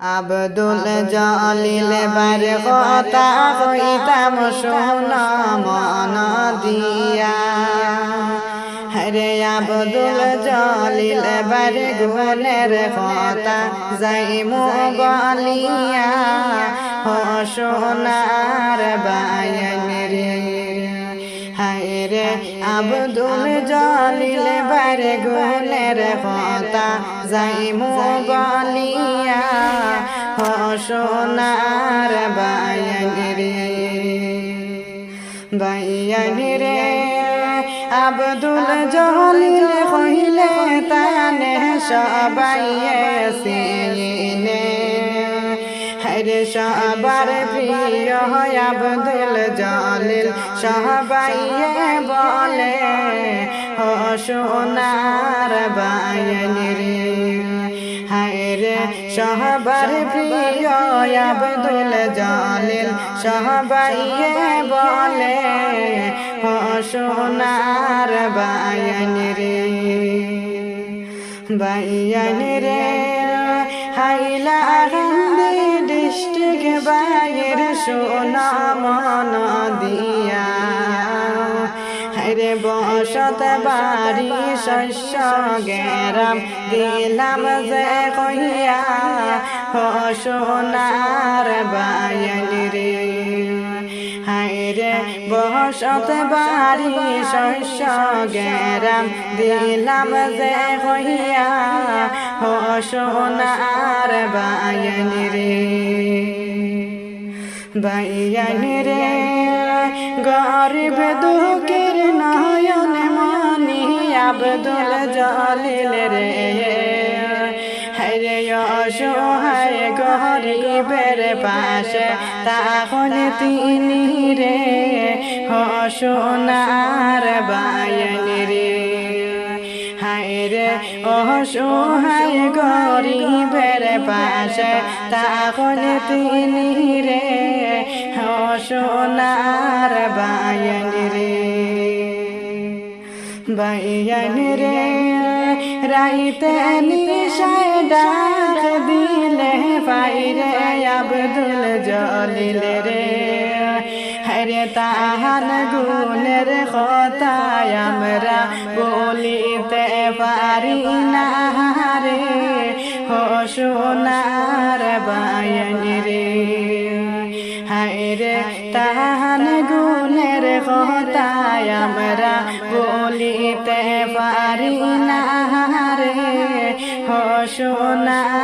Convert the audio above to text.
আব্দুল জলিল বার কথা কইতাম শোন মন দিয়া। হরে আবদুল জলিল বার গুণের কথা যাইমু বলিয়া ও সোনার বায়ন রে হায়রে আব্দুল জলিল বার গুণের কথা যাইমু বলিয়া ও সোনার বায়ন রে। বাইয়ান রে আব্দুল জলিল কহিলে তানে সবাই সিনে হরে সবার প্রিয় হয় আব্দুল জলিল। সবাই বলে ও সোনার বায়ন রে সহবার প্রিয় আব্দুল জলিল। সবাই বলে ও সোনার বায়ন রে বায়ন রে বাইর সোনা মন দিয়া। রে বসত বাড়ি শস্য গেরাম দিলাম যে কহিয়া, ও সোনার বায়ন রে হায়রে বসত বাড়ি শস্য গেরাম দিলাম যে কহিয়া, ও সোনার বায়ন রে বায়ন রে গরিব দুঃখের নয়ন মানি আব্দুল জলিল রে হরে অসহায় গরিবের পাশে তখন তিনি রে সোনার বায়ন রে হায়রে অসহায় গরিবের পাশে তখন তিনি রে? সোনার বায়ন রে বায়ন রে। রাইতে নিশায় ডাক দিলে পাইরে আব্দুল জলিল রে। হরে তাহার গুণের কথায় আমরা বলিতে পারি না রে। হো সোনার বায়ন কথায় আমরা বলিতে পারি না রে হোনা